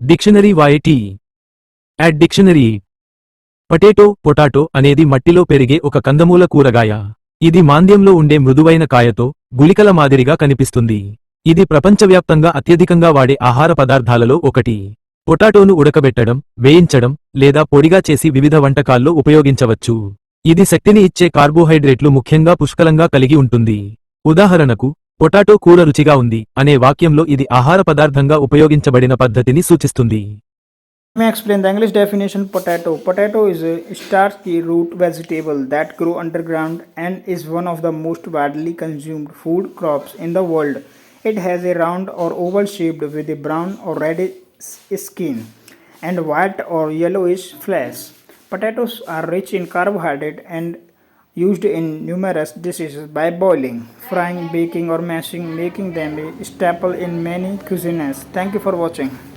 Dictionary వాయిటీ add dictionary. Potato potato అనేది మట్టిలో పెరిగే ఒక కందమూల కూరగాయ. ఇది మాంద్యంలో ఉండే మృదువైన కాయతో గుళికల మాదిరిగా కనిపిస్తుంది. ఇది ప్రపంచవ్యాప్తంగా అత్యధికంగా వాడే ఆహార పదార్థాలలో ఒకటి. పొటాటోను ఉడకబెట్టడం వేయించడం లేదా పొడిగా చేసి వివిధ వంటకాల్లో ఉపయోగించవచ్చు. ఇది శక్తిని ఇచ్చే కార్బోహైడ్రేట్లు ముఖ్యంగా పుష్కలంగా కలిగి ఉంటుంది. ఉదాహరణకు పొటాటో కూర రుచిగా ఉంది అనే వాక్యంలో ఇది ఆహార పదార్థంగా ఉపయోగించబడిన పద్ధతిని సూచిస్తుంది Let me explain the English definition potato. Potato is a starchy root vegetable that grow underground and is one of the most widely consumed food crops in the world. It has a round or oval shaped with a brown or reddish skin and white or yellowish flesh. Potatoes are rich in carbohydrate and used in numerous dishes by boiling, frying, baking or mashing, making them a staple in many cuisines. Thank you for watching.